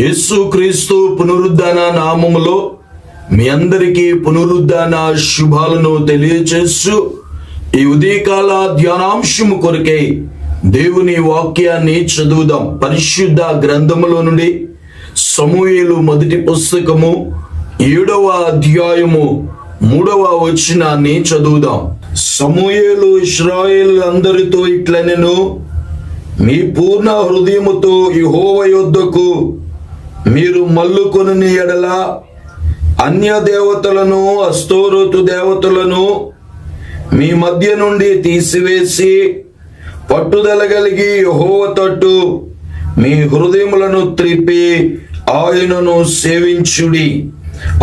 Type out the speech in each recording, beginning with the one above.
యేసుక్రీస్తు పునరుద్ధాన నామములో మీ అందరికీ పునరుద్ధాన శుభాలను తెలియచేస్తూ ఈ ఉదయకాల ధ్యానాంశము కొరకై దేవుని వాక్యాన్ని చదువుదాం. పరిశుద్ధ గ్రంథములో నుండి సమూహలు మొదటి పుస్తకము ఏడవ అధ్యాయము మూడవ వచనాన్ని చదువుదాం. సమూయేలు ఇస్రాయేల్ అందరితో ఇట్లనెను మీ పూర్ణ హృదయముతో యుహోవ యొద్దకు మీరు మల్లుకొని ఎడల అన్య దేవతలను అస్తోరుతు దేవతలను మీ మధ్య నుండి తీసివేసి పట్టుదల కలిగి యహోవ తట్టు మీ హృదయములను త్రిప్పి ఆయనను సేవించుడి.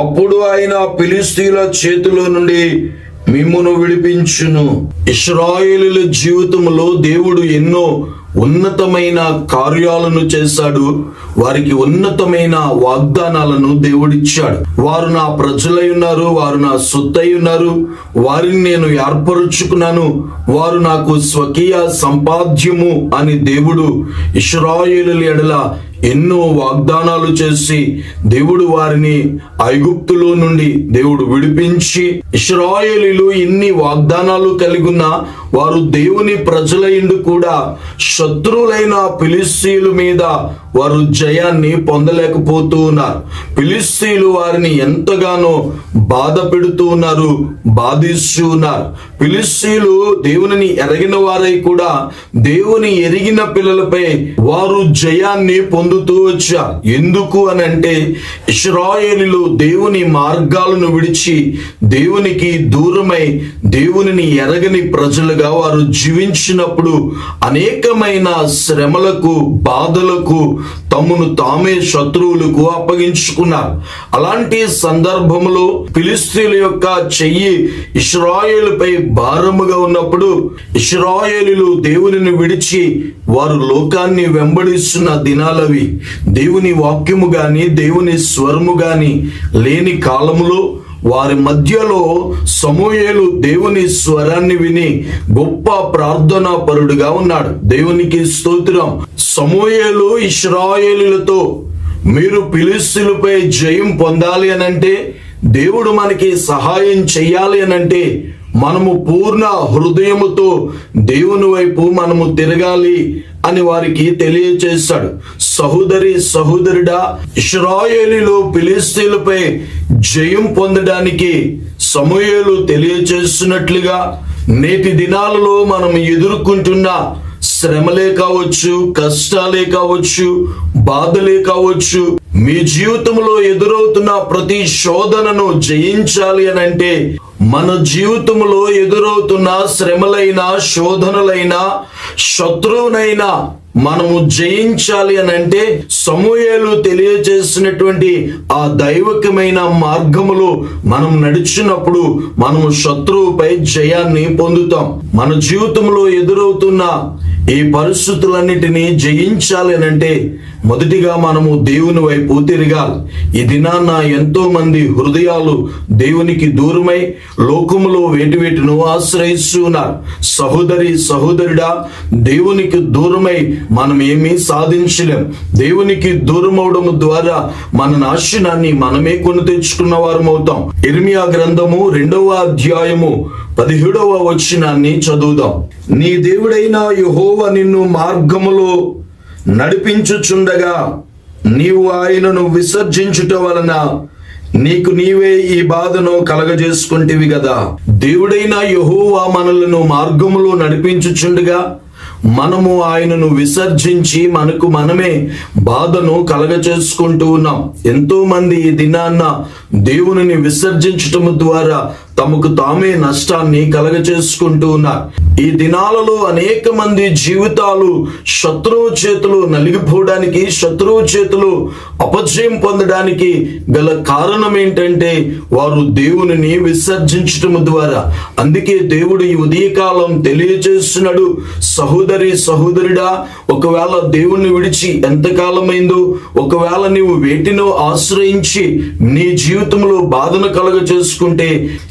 అప్పుడు ఆయన పిలిస్తీల చేతిలో నుండి మిమ్మును విడిపించును. ఇస్రాయేలుల జీవితంలో దేవుడు ఎన్నో ఉన్నతమైన కార్యాలను చేశాడు. వారికి ఉన్నతమైన వాగ్దానాలను దేవుడిచ్చాడు. వారు నా ప్రజలై ఉన్నారు వారు నా సొత్తై ఉన్నారు వారిని నేను ఏర్పరుచుకున్నాను వారు నాకు స్వకీయ సంపాద్యము అని దేవుడు ఇస్రాయేలుల ఎడల ఎన్నో వాగ్దానాలు చేసి దేవుడు వారిని ఐగుప్తులో నుండి దేవుడు విడిపించి ఇస్రాయేలీలు ఇన్ని వాగ్దానాలు కలిగిన వారు దేవుని ప్రజలైండు కూడా శత్రువులైన ఫిలిస్తీన్ల మీద వారు జయాన్ని పొందలేకపోతూ ఉన్నారు. ఫిలిస్తీన్లు వారిని ఎంతగానో బాధ పెడుతూ ఉన్నారు బాధిస్తూ ఉన్నారు. ఫిలిస్తీన్లు దేవునిని ఎరగిన వారై కూడా దేవుని ఎరిగిన పిల్లలపై వారు జయాన్ని పొందుతూ వచ్చారు. ఎందుకు అని అంటే ఇస్రాయేలీలు దేవుని మార్గాలను విడిచి దేవునికి దూరమై దేవునిని ఎరగని ప్రజలుగా వారు జీవించినప్పుడు అనేకమైన శ్రమలకు బాధలకు తమను తామే శత్రువులకు అప్పగించుకున్నారు. అలాంటి సందర్భంలో ఫిలిస్తీన్ల యొక్క చెయ్యి ఇస్రాయేలుపై భారముగా ఉన్నప్పుడు ఇస్రాయేలీలు దేవునిని విడిచి వారు లోకాన్ని వెంబడిస్తున్న దినాలవి దేవుని వాక్యము గాని దేవుని స్వరము గాని లేని కాలములో వారి మధ్యలో సమూయేలు దేవుని స్వరాన్ని విని గొప్ప ప్రార్థనా పరుడుగా ఉన్నాడు. దేవునికి స్తోత్రం. సమూయేలు ఇస్రాయేలులతో మీరు పిలుస్తులపై జయం పొందాలి అనంటే దేవుడు మనకి సహాయం చెయ్యాలి అనంటే మనము పూర్ణ హృదయముతో దేవుని వైపు మనము తిరగాలి అని వారికి తెలియచేశాడు సహోదరి సహోదరుడా ఇస్రాయేలీలు ఫిలిస్తీన్లపై జయం పొందడానికి సమూహలు తెలియచేస్తున్నట్లుగా నేటి దినాలలో మనం ఎదుర్కొంటున్న శ్రమలే కావచ్చు కష్టాలే కావచ్చు బాధలే కావచ్చు మీ జీవితంలో ఎదురవుతున్న ప్రతి శోధనను జయించాలి అని అంటే మన జీవితంలో ఎదురవుతున్న శ్రమలైన శోధనలైన శత్రువునైనా మనము జయించాలి అని అంటే సమూహలు తెలియజేసినటువంటి ఆ దైవకమైన మార్గములో మనం నడిచినప్పుడు మనము శత్రువుపై జయాన్ని పొందుతాం. మన జీవితంలో ఎదురవుతున్న ఈ పరిస్థితులన్నిటినీ జయించాలి అంటే మొదటిగా మనము దేవుని వైపు తిరగాలి. ఈ దినాన్న ఎంతో మంది హృదయాలు దేవునికి దూరమై లోకములో వేటి వేటిను ఆశ్రయిస్తున్నారు సహోదరి సహోదరుడా దేవునికి దూరమై మనం ఏమీ సాధించలేం. దేవునికి దూరం అవడం ద్వారా మన నాశనాన్ని మనమే కొని తెచ్చుకున్న వారం అవుతాం ఇర్మియా గ్రంథము రెండవ అధ్యాయము పదిహేడవ వచనాన్ని చదువుదాం. నీ దేవుడైన యహోవ నిన్ను మార్గములో నడిపించుచుండగా నీవు ఆయనను విసర్జించుట వలన నీకు నీవే ఈ బాధను కలగజేసుకుంటేవి కదా దేవుడైన యహోవా మనలను మార్గములో నడిపించుచుండగా మనము ఆయనను విసర్జించి మనకు మనమే బాధను కలగచేసుకుంటూ ఉన్నాం. ఎంతో మంది ఈ దినాన్న దేవునిని విసర్జించటం ద్వారా తమకు తామే నష్టాన్ని కలగచేసుకుంటూ ఉన్నారు. ఈ దినాలలో అనేక మంది జీవితాలు శత్రువు చేతులు నలిగిపోవడానికి శత్రువు చేతులు అపజయం పొందడానికి గల కారణం ఏంటంటే వారు దేవునిని విసర్జించటం ద్వారా. అందుకే దేవుడు ఈ ఉదయకాలం తెలియజేస్తున్నాడు సహోదరి సహోదరుడా ఒకవేళ దేవుణ్ణి విడిచి ఎంతకాలమైందో ఒకవేళ నీవు వేటినో ఆశ్రయించి నీ జీవితంలో బాధను కలుగ చేసుకుంటే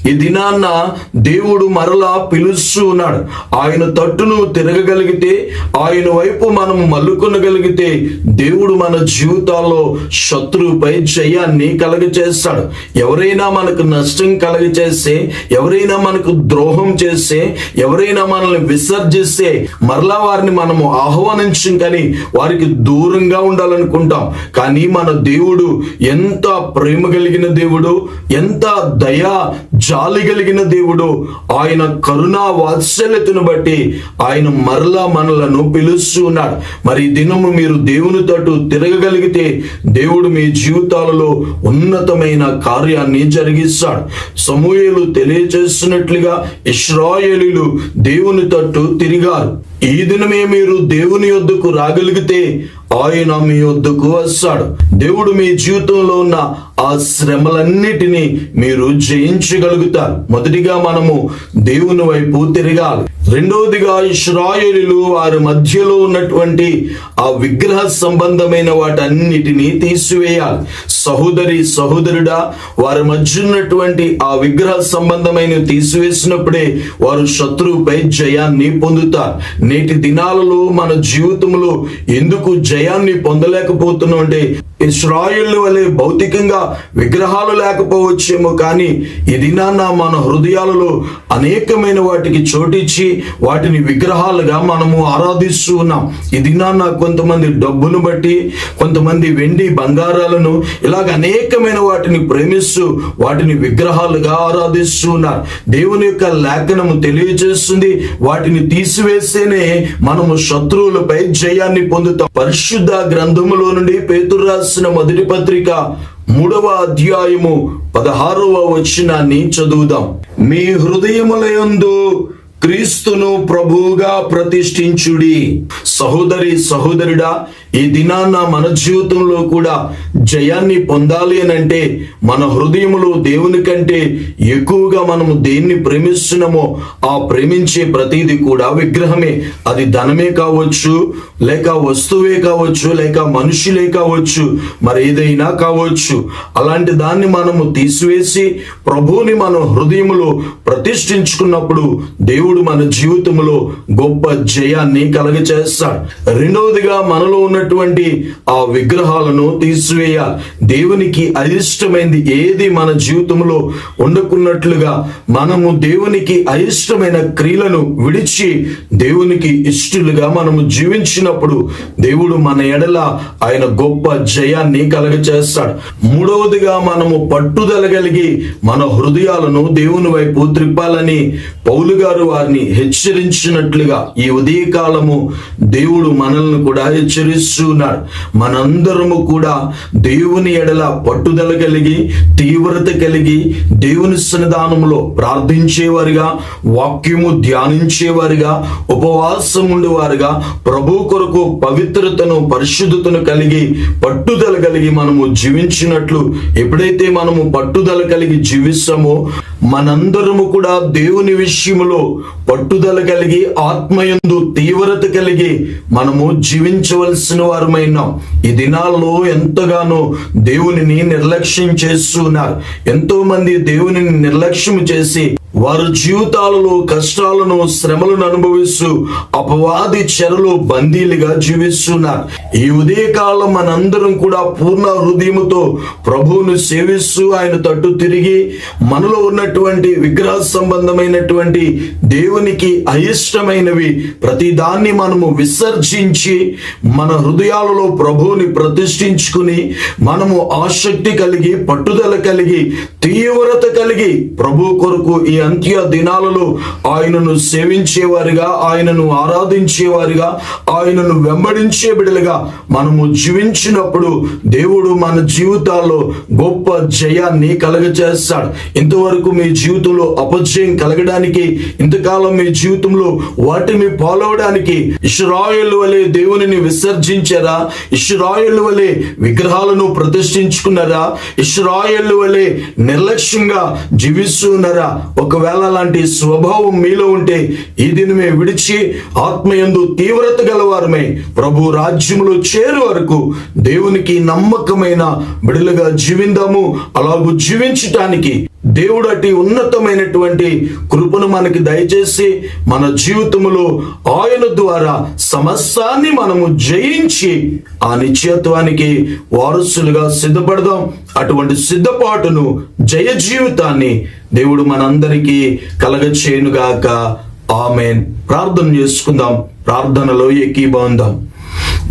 ఈ దినాన్న దేవుడు మరలా పిలుస్తూ ఉన్నాడు. ఆయన తట్టును తిరగగలిగితే ఆయన వైపు మనం మల్లుకొనగలిగితే దేవుడు మన జీవితాల్లో శత్రువుపై జయాన్ని కలగచేస్తాడు ఎవరైనా మనకు నష్టం కలగచేస్తే ఎవరైనా మనకు ద్రోహం చేస్తే ఎవరైనా మనల్ని విసర్జిస్తే మరలా వారిని మనము ఆహ్వానించం కానీ వారికి దూరంగా ఉండాలనుకుంటాం. కానీ మన దేవుడు ఎంత ప్రేమ కలిగిన దేవుడు ఎంత దయా జాలి జాలి కలిగిన దేవుడు ఆయన కరుణా వాత్సల్యతను బట్టి ఆయన మరలా మనలను పిలుస్తున్నాడు మరి దినము మీరు దేవుని తట్టు తిరగగలిగితే దేవుడు మీ జీవితాలలో ఉన్నతమైన కార్యాన్ని జరిగిస్తాడు. సమూహలు తెలియజేస్తున్నట్లుగా ఇస్రాయేలీలు దేవుని తట్టు తిరిగారు. ఈ దినమే మీరు దేవుని యొద్దకు రాగలిగితే ఆయన మీ వద్దకు వస్తాడు. దేవుడు మీ జీవితంలో ఉన్న ఆ శ్రమలన్నిటినీ మీరు జయించగలుగుతారు. మొదటిగా మనము దేవుని వైపు తిరగాలి. రెండవదిగా ఇస్రాయేలీలు వారి మధ్యలో ఉన్నటువంటి ఆ విగ్రహ సంబంధమైన వాటన్నిటినీ తీసివేయాలి. సహోదరి సహోదరుడా వారి మధ్య ఉన్నటువంటి ఆ విగ్రహ సంబంధమైన తీసివేసినప్పుడే వారు శత్రువుపై జయాన్ని పొందుతారు. నేటి దినాలలో మన జీవితంలో ఎందుకు జయాన్ని పొందలేకపోతున్నాం అంటే ఇస్రాయిల్ వలె భౌతికంగా విగ్రహాలు లేకపోవచ్చేమో కానీ ఈ దినాన్న మన హృదయాలలో అనేకమైన వాటికి చోటిచ్చి వాటిని విగ్రహాలుగా మనము ఆరాధిస్తూ ఉన్నాం ఈ దినాన్న కొంతమంది డబ్బును బట్టి కొంతమంది వెండి బంగారాలను ఇలాగ అనేకమైన వాటిని ప్రేమిస్తూ వాటిని విగ్రహాలుగా ఆరాధిస్తూ ఉన్నారు దేవుని యొక్క లేఖనము తెలియజేస్తుంది. వాటిని తీసివేస్తేనే మనము శత్రువులపై జయాన్ని పొందుతాం. పరిశుద్ధ గ్రంథములో నుండి పేతురు రాసిన మొదటి పత్రిక మూడవ అధ్యాయము పదహారవ వచనాన్ని చదువుదాం. మీ హృదయములయందు క్రీస్తును ప్రభువుగా ప్రతిష్ఠించుడి. సహోదరి సహోదరుడా ఈ దినాన్న మన జీవితంలో కూడా జయాన్ని పొందాలి అని అంటే మన హృదయములో దేవుని కంటే ఎక్కువగా మనము దేన్ని ప్రేమిస్తున్నామో ఆ ప్రేమించే ప్రతిది కూడా విగ్రహమే. అది ధనమే కావచ్చు లేక వస్తువే కావచ్చు లేక మనుషులే కావచ్చు మరి ఏదైనా కావచ్చు. అలాంటి దాన్ని మనము తీసివేసి ప్రభువుని మన హృదయములో ప్రతిష్ఠించుకున్నప్పుడు దేవుడు మన జీవితంలో గొప్ప జయాన్ని కలగచేస్తాడు. రెండవదిగా మనలో ఉన్న ఉన్నటువంటి ఆ విగ్రహాలను తీసివేయాలి. దేవునికి అయిష్టమైంది ఏది మన జీవితంలో ఉండకున్నట్లుగా మనము దేవునికి అయిష్టమైన క్రియలను విడిచి దేవునికి ఇష్టలుగా మనము జీవించినప్పుడు దేవుడు మన ఎడల ఆయన గొప్ప జయాన్ని కలగచేస్తాడు. మూడవదిగా మనము పట్టుదల కలిగి మన హృదయాలను దేవుని వైపు త్రిప్పాలని పౌలు గారు వారిని హెచ్చరించినట్లుగా ఈ ఉదయకాలము దేవుడు మనల్ని కూడా ఉన్నారు. మనందరము కూడా దేవుని ఎడల పట్టుదల కలిగి తీవ్రత కలిగి దేవుని సన్నిధానంలో ప్రార్థించేవారుగా వాక్యము ధ్యానించేవారుగా ఉపవాసం ఉండేవారుగా ప్రభు కొరకు పవిత్రతను పరిశుద్ధతను కలిగి పట్టుదల కలిగి మనము జీవించినట్లు ఎప్పుడైతే మనము పట్టుదల కలిగి జీవిస్తామో మనందరము కూడా దేవుని విషయములో పట్టుదల కలిగి ఆత్మయందు తీవ్రత కలిగి మనము జీవించవలసిన వారమైనాం ఈ దినాల్లో ఎంతగానో దేవునిని నిర్లక్ష్యం చేస్తున్నారు. ఎంతో మంది దేవునిని నిర్లక్ష్యం చేసి వారు జీవితాలలో కష్టాలను శ్రమలను అనుభవిస్తూ అపవాది చెరలో బందీలుగా జీవిస్తున్నారు. ఈ ఉదయకాలం మనందరం కూడా పూర్ణ హృదయముతో ప్రభువును సేవిస్తూ ఆయన తట్టు తిరిగి మనలో ఉన్నటువంటి విగ్రహ సంబంధమైనటువంటి దేవునికి అయిష్టమైనవి ప్రతి దాన్ని మనము విసర్జించి మన హృదయాలలో ప్రభువుని ప్రతిష్ఠించుకుని మనము ఆసక్తి కలిగి పట్టుదల కలిగి తీవ్రత కలిగి ప్రభు కొరకు ఈ అంత్య దినాలలో ఆయనను సేవించేవారిగా ఆయనను ఆరాధించేవారిగా ఆయనను వెంబడించే బిడలుగా మనము జీవించినప్పుడు దేవుడు మన జీవితాల్లో గొప్ప జయాన్ని కలగచేస్తాడు ఇంతవరకు మీ జీవితంలో అపజయం కలగడానికి ఇంతకాలం మీ జీవితంలో వాటిని పాలవడానికి ఇష్రాయల్ వలె దేవునిని విసర్జించారా? ఇష్రాయల్ వలె విగ్రహాలను ప్రతిష్ఠించుకున్నారా? ఇష్రాయల్ వలె నిర్లక్ష్యంగా జీవిస్తున్నారా? ఒకవేళ అలాంటి స్వభావం మీలో ఉంటే ఈ దినమే విడిచి ఆత్మయందు తీవ్రత గలవారమే. ప్రభు రాజ్యములో చేరు వరకు దేవునికి నమ్మకమైన బిడలుగా జీవిందాము. అలాగూ జీవించటానికి దేవుడు అటు ఉన్నతమైనటువంటి కృపను మనకి దయచేసి మన జీవితంలో ఆయన ద్వారా సమస్తాన్ని మనము జయించి ఆ నిశ్చయత్వానికి వారసులుగా సిద్ధపడదాం. అటువంటి సిద్ధపాటును జయ జీవితాన్ని దేవుడు మనందరికీ కలగచేయునుగాక. ఆమెన్. ప్రార్థన చేసుకుందాం. ప్రార్థనలో ఏకీభవందాం.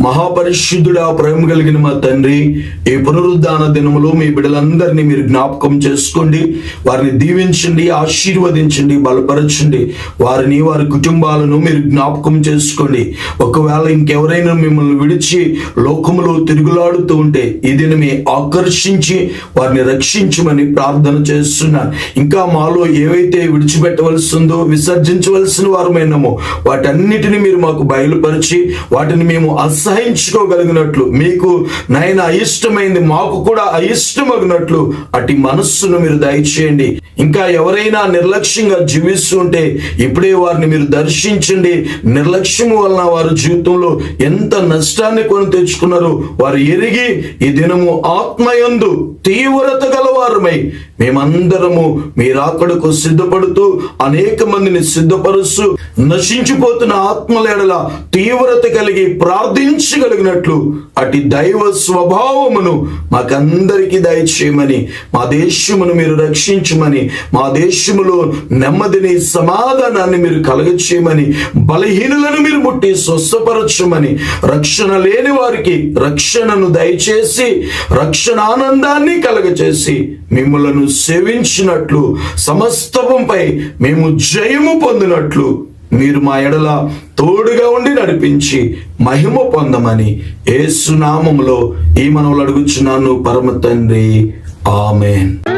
మహాపరిశుద్ధుడా ప్రేమ కలిగిన మా తండ్రి ఈ పునరుద్ధాన దినములో మీ బిడ్డలందరినీ మీరు జ్ఞాపకం చేసుకోండి. వారిని దీవించండి ఆశీర్వదించండి బలపరచండి. వారిని వారి కుటుంబాలను మీరు జ్ఞాపకం చేసుకోండి. ఒకవేళ ఇంకెవరైనా మిమ్మల్ని విడిచి లోకములో తిరుగులాడుతూ ఉంటే ఇది మీ ఆకర్షించి వారిని రక్షించమని ప్రార్థన చేస్తున్నాను. ఇంకా మాలో ఏవైతే విడిచిపెట్టవలసిందో విసర్జించవలసిన వారమైనామో వాటన్నిటిని మీరు మాకు బయలుపరిచి వాటిని మేము సహించుకోగలిగినట్లు మీకు నైనా అయిష్టమైంది మాకు కూడా అయిష్టమగినట్లు అటు మనస్సును మీరు దయచేయండి. ఇంకా ఎవరైనా నిర్లక్ష్యంగా జీవిస్తుంటే ఇప్పుడే వారిని మీరు దర్శించండి. నిర్లక్ష్యం వలన వారి జీవితంలో ఎంత నష్టాన్ని కొని తెచ్చుకున్నారో వారు ఎరిగి ఈ దినము ఆత్మయందు తీవ్రత గలవారమై మేమందరము మీరాకడకు సిద్ధపడుతూ అనేక మందిని సిద్ధపరుస్తూ నశించిపోతున్న ఆత్మలేడల తీవ్రత కలిగి ప్రార్థించగలిగినట్లు అటు దైవ స్వభావమును మాకందరికీ దయచేయమని మా దేశమును మీరు రక్షించమని మా దేశములో నెమ్మదిని సమాధానాన్ని మీరు కలగచేయమని బలహీనులను మీరు ముట్టి స్వస్థపరచమని రక్షణ లేని వారికి రక్షణను దయచేసి రక్షణ ఆనందాన్ని కలగచేసి మిమ్మలను సేవించినట్లు సమస్తవంపై మేము జయము పొందినట్లు మీరు మా ఎడల తోడుగా ఉండి నడిపించి మహిమ పొందమని ఏసునామంలో ఈ మనవులు అడుగుచున్నాను పరమ తండ్రి. ఆమెన్.